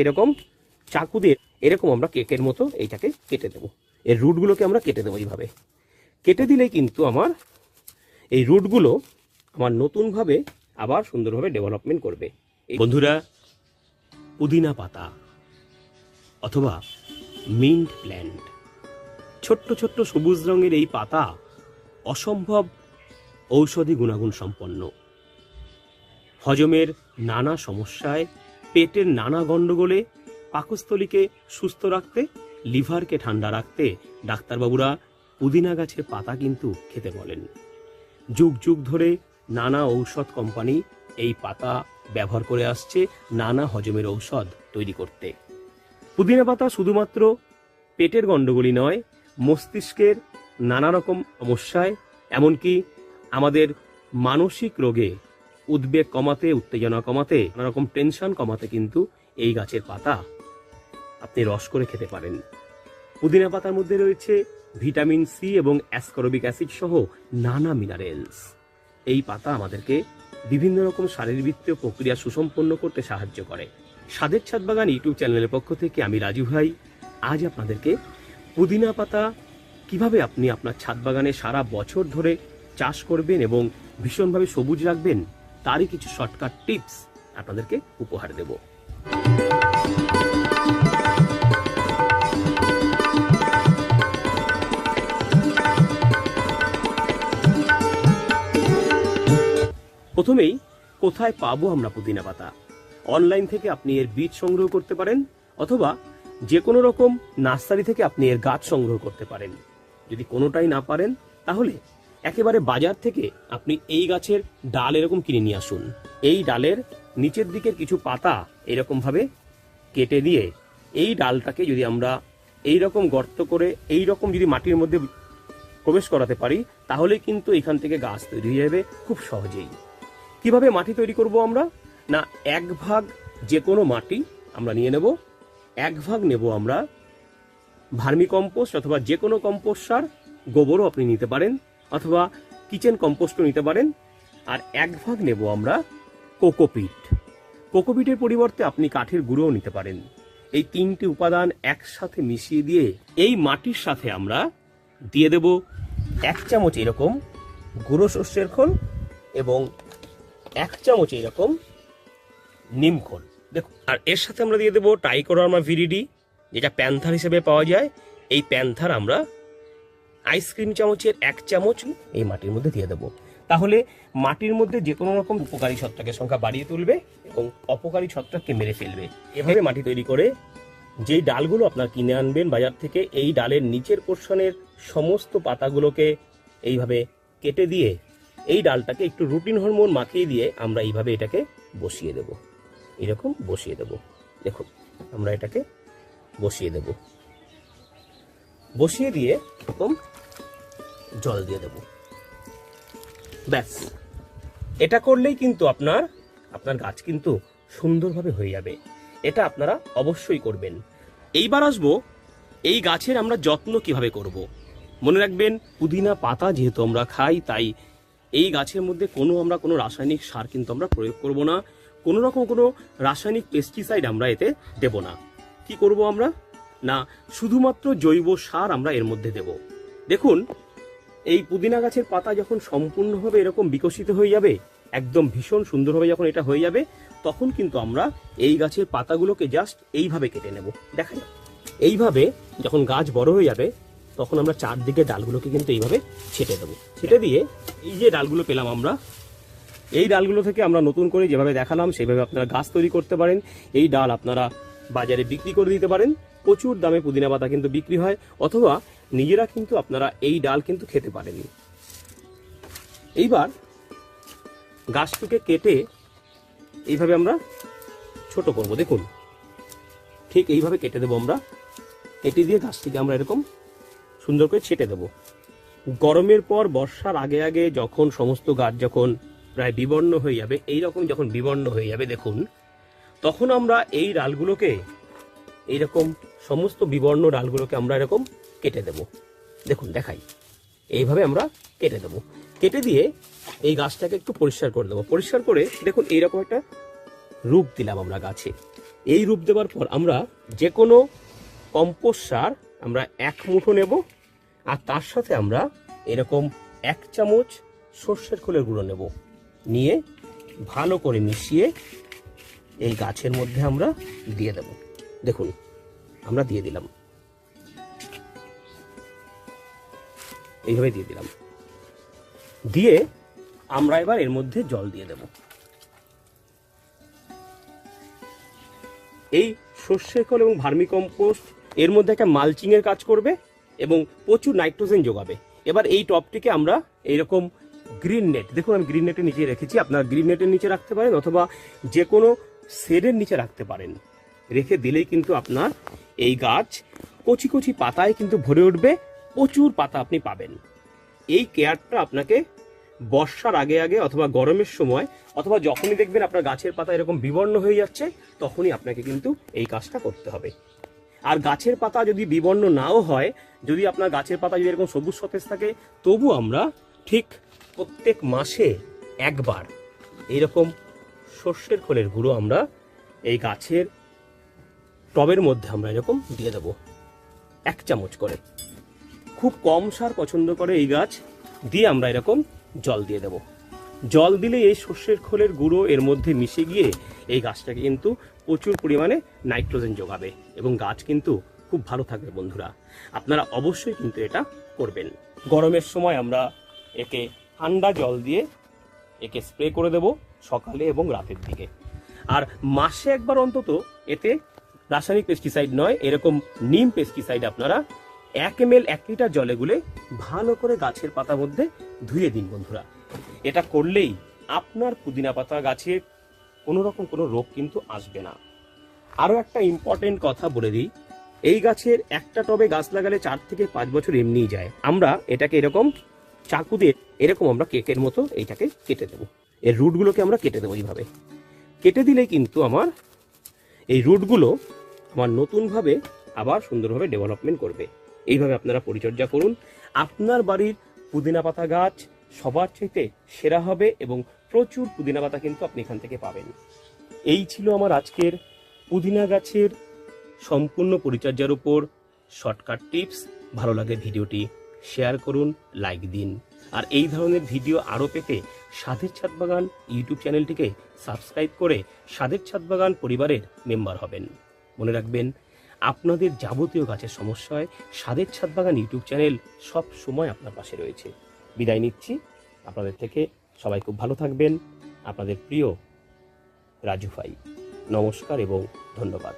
এরকম চাকু দিয়ে এরকম আমরা কেকের মতো এইটাকে কেটে দেবো। এর রুটগুলোকে আমরা কেটে দেবো এইভাবে। কেটে দিলেই কিন্তু আমার এই রুটগুলো আমার নতুনভাবে আবার সুন্দরভাবে ডেভেলপমেন্ট করবে। বন্ধুরা, পুদিনা পাতা অথবা মিন্ট প্ল্যান্ট, ছোট্ট ছোট্ট সবুজ রঙের এই পাতা অসম্ভব ঔষধি গুণাগুণ সম্পন্ন। হজমের নানা সমস্যায় পেটের নানা গণ্ডগোলে পাকস্থলীকে সুস্থ রাখতে, লিভারকে ঠান্ডা রাখতে ডাক্তারবাবুরা পুদিনা গাছের পাতা কিন্তু খেতে বলেন। যুগ যুগ ধরে নানা ঔষধ কোম্পানি এই পাতা ব্যবহার করে আসছে, নানা হজমের ঔষধ তৈরি করতে। পুদিনা পাতা শুধুমাত্র পেটের গণ্ডগোলই নয়, মস্তিষ্কের নানা রকম সমস্যায়, এমনকি আমাদের মানসিক রোগে উদ্বেগ কমাতে, উত্তেজনা কমাতে নানা রকম টেনশন কমাতে কিন্তু এই গাছের পাতা আপনি রস করে খেতে পারেন। পুদিনা পাতার মধ্যে রয়েছে ভিটামিন সি এবং অ্যাসকরবিক অ্যাসিড সহ নানা মিনারেলস এই পাতা আমাদেরকে বিভিন্ন রকম শারীরবৃত্তীয় প্রক্রিয়া সুসম্পন্ন করতে সাহায্য করে। স্বাদের ছাদ বাগান ইউটিউব চ্যানেলের পক্ষ থেকে আমি রাজু ভাই। আজ আপনাদেরকে পুদিনা পাতা কীভাবে আপনি আপনার ছাদ বাগানে সারা বছর ধরে চাষ করবেন এবং ভীষণভাবে সবুজ রাখবেন তারই কিছু শর্টকাট টিপস আপনাদেরকে উপহার দেব। প্রথমেই, কোথায় পাবো আমরা পুদিনা পাতা? অনলাইন থেকে আপনি এর বীজ সংগ্রহ করতে পারেন, অথবা যে কোনো রকম নার্সারি থেকে আপনি এর গাছ সংগ্রহ করতে পারেন। যদি কোনোটাই না পারেন, তাহলে একেবারে বাজার থেকে আপনি এই গাছের ডাল এরকম কিনে নিয়ে আসুন। এই ডালের নিচের দিকের কিছু পাতা এরকম ভাবে কেটে দিয়ে এই ডালটাকে যদি আমরা এই রকম গর্ত করে এই রকম যদি মাটির মধ্যে প্রবেশ করাতে পারি, তাহলে কিন্তু এখান থেকে গাছ তৈরি হয়ে যাবে খুব সহজেই। কীভাবে মাটি তৈরি করব আমরা? না, এক ভাগ যে কোনো মাটি আমরা নিয়ে নেব। এক ভাগ নেব আমরা ভার্মি কম্পোস্ট অথবা যে কোনো কম্পোস্ট সার গোবরও আপনি নিতে পারেন। অথবা কিচেন কম্পোস্টও নিতে পারেন। আর এক ভাগ নেব আমরা কোকোপিট। কোকোপিটের পরিবর্তে আপনি কাঠের গুঁড়োও নিতে পারেন। এই তিনটি উপাদান একসাথে মিশিয়ে দিয়ে এই মাটির সাথে আমরা দিয়ে দেব এক চামচ এরকম গুঁড়ো শস্যের খোল এবং এক চামচ এরকম নিম খোল। দেখুন, আর এর সাথে আমরা দিয়ে দেবো টাইকোরামা ভিরিডি, যেটা প্যান্থার হিসেবে পাওয়া যায়। এই প্যান্থার আমরা আইসক্রিম চামচের এক চামচ এই মাটির মধ্যে দিয়ে দেবো। তাহলে মাটির মধ্যে যে কোনো রকম উপকারী ছত্রাকের সংখ্যা বাড়িয়ে তুলবে এবং অপকারী ছত্রাককে মেরে ফেলবে। এভাবে মাটি তৈরি করে যেই ডালগুলো আপনার কিনে আনবেন বাজার থেকে এই ডালের নিচের পোর্শনের সমস্ত পাতাগুলোকে এইভাবে কেটে দিয়ে এই ডালটাকে একটু রুটিন হরমোন মাখিয়ে দিয়ে আমরা এইভাবে এটাকে বসিয়ে দেব। এরকম বসিয়ে দেব। দেখুন আমরা এটাকে বসিয়ে দেব। বসিয়ে দিয়ে এরকম জল দিয়ে দেব। ব্যাস। এটা করলেই কিন্তু আপনার আপনার গাছ কিন্তু সুন্দরভাবে হয়ে যাবে। এটা আপনারা অবশ্যই করবেন। এইবার আসব, এই গাছের আমরা যত্ন কীভাবে করব। মনে রাখবেন, পুদিনা পাতা যেহেতু আমরা খাই, তাই এই গাছের মধ্যে কোনো আমরা কোনো রাসায়নিক সার কিন্তু আমরা প্রয়োগ করব না। কোনো রকম কোনো রাসায়নিক পেস্টিসাইড আমরা এতে দেব না। কি করব আমরা? না, শুধুমাত্র জৈব সার আমরা এর মধ্যে দেব। দেখুন এই পুদিনা গাছের পাতা যখন সম্পূর্ণভাবে এরকম বিকশিত হয়ে যাবে, একদম ভীষণ সুন্দরভাবে যখন এটা হয়ে যাবে, তখন কিন্তু আমরা এই গাছের পাতাগুলোকে জাস্ট এইভাবে কেটে নেব। দেখা যাক। এইভাবে যখন গাছ বড় হয়ে যাবে, তখন আমরা চারদিকে ডালগুলোকে কিন্তু এইভাবে ছেটে দেবো। ছেটে দিয়ে এই যে ডালগুলো পেলাম আমরা, এই ডালগুলো থেকে আমরা নতুন করে যেভাবে দেখালাম, সেভাবে আপনারা গাছ তৈরি করতে পারেন। এই ডাল আপনারা বাজারে বিক্রি করে দিতে পারেন। প্রচুর দামে পুদিনা পাতা কিন্তু বিক্রি হয়, অথবা নিজেরা কিন্তু আপনারা এই ডাল কিন্তু খেতে পারেন। এইবার গাছটুকে কেটে এইভাবে আমরা ছোট করব, দেখুন। ঠিক এইভাবে কেটে দেবো আমরা। কেটে দিয়ে গাছটিকে আমরা এরকম সুন্দর করে ছেটে দেবো। গরমের পর, বর্ষার আগে আগে যখন সমস্ত গাছ যখন প্রায় বিবর্ণ হয়ে যাবে এই রকম যখন বিবর্ণ হয়ে যাবে, দেখুন তখন আমরা এই ডালগুলোকে এইরকম সমস্ত বিবর্ণ ডালগুলোকে আমরা এরকম কেটে দেব। দেখুন, দেখাই। এইভাবে আমরা কেটে দেব। কেটে দিয়ে এই গাছটাকে একটু পরিষ্কার করে দেবো। পরিষ্কার করে, দেখুন, এইরকম একটা রূপ দিলাম আমরা গাছে। এই রূপ দেওয়ার পর আমরা যে কোনো কম্পোস্ট সার আমরা এক মুঠো নেব, আর তার সাথে আমরা এরকম এক চামচ সর্ষের খোলের গুঁড়ো নেব। নিয়ে ভালো করে মিশিয়ে এই গাছের মধ্যে আমরা দিয়ে দেব। দেখুন, আমরা দিয়ে দিলাম। এইভাবে দিয়ে দিলাম। দিয়ে আমরা এবার এর মধ্যে জল দিয়ে দেব। এই সর্ষের খোল এবং ভার্মি কম্পোস্ট, এর মধ্যে একটা মালচিং এর কাজ করবে এবং প্রচুর নাইট্রোজেন যোগাবে। এবার এই টপটিকে আমরা এইরকম গ্রিন নেট, দেখুন আমি গ্রিন নেটের নিচে রেখেছি, আপনারা গ্রিন নেটের নিচে রাখতে পারেন অথবা যে কোনো শেডের নিচে রাখতে পারেন। রেখে দিলেই কিন্তু আপনার এই গাছ কচি কচি পাতায় কিন্তু ভরে উঠবে, প্রচুর পাতা আপনি পাবেন। এই কেয়ারটা আপনাকে বর্ষার আগে আগে অথবা গরমের সময় অথবা যখনই দেখবেন আপনার গাছের পাতা এরকম বিবর্ণ হয়ে যাচ্ছে, তখনই আপনাকে কিন্তু এই কাজটা করতে হবে। আর গাছের পাতা যদি বিবর্ণ নাও হয়, যদি আপনার গাছের পাতা যদি এরকম সবুজ সতেজ থাকে, তবু আমরা ঠিক প্রত্যেক মাসে একবার এইরকম সর্ষের খোলের গুঁড়ো আমরা এই গাছের টবের মধ্যে আমরা এরকম দিয়ে দেবো। এক চামচ করে। খুব কম সার পছন্দ করে এই গাছ। দিয়ে আমরা এরকম জল দিয়ে দেব। জল দিলে এই সর্ষের খোলের গুঁড়ো এর মধ্যে মিশে গিয়ে এই গাছটাকে কিন্তু প্রচুর পরিমাণে নাইট্রোজেন যোগাবে এবং গাছ কিন্তু খুব ভালো থাকবে বন্ধুরা। আপনারা অবশ্যই কিন্তু এটা করবেন। গরমের সময় আমরা একে ঠান্ডা জল দিয়ে একে স্প্রে করে দেব। সকালে এবং রাতের দিকে। আর মাসে একবার অন্তত এতে রাসায়নিক পেস্টিসাইড নয়, এরকম নিম পেস্টিসাইড আপনারা এক এম এল এক লিটার জলে গুলে ভালো করে গাছের পাতার মধ্যে ধুয়ে দিন বন্ধুরা। এটা করলেই আপনার পুদিনা পাতা গাছে কোনো রকম কোনো রোগ কিন্তু আসবে না। আরও একটা ইম্পর্টেন্ট কথা বলে দিই, এই গাছের একটা টবে গাছ লাগালে চার থেকে পাঁচ বছর এমনিই যায়। আমরা এটাকে এরকম চাকু দিয়ে এরকম আমরা কেকের মতো এইটাকে কেটে দেবো। এর রুটগুলোকে আমরা কেটে দেবো এইভাবে। কেটে দিলে কিন্তু আমার এই রুটগুলো আমার নতুনভাবে আবার সুন্দরভাবে ডেভেলপমেন্ট করবে। এইভাবে আপনারা পরিচর্যা করুন। আপনার বাড়ির পুদিনা পাতা গাছ সবার চাইতে সেরা হবে এবং প্রচুর পুদিনা পাতা কিন্তু আপনি এখান থেকে পাবেন। এই ছিল আমার আজকের পুদিনা গাছের সম্পূর্ণ পরিচর্যার উপর শর্টকাট টিপস। ভালো লাগে ভিডিওটি, শেয়ার করুন, লাইক দিন। আর এই ধরনের ভিডিও আরও পেতে সাধের ছাদ বাগান ইউটিউব চ্যানেলটিকে সাবস্ক্রাইব করে সাধের ছাদ বাগান পরিবারের মেম্বার হবেন। মনে রাখবেন, আপনাদের যাবতীয় গাছের সমস্যায় সাদের ছাদ বাগান ইউটিউব চ্যানেল সব সময় আপনার পাশে রয়েছে। বিদায় নিচ্ছি। আপনাদের থেকে সবাই খুব ভালো থাকবেন। আপনাদের প্রিয় রাজু ভাই, নমস্কার এবং ধন্যবাদ।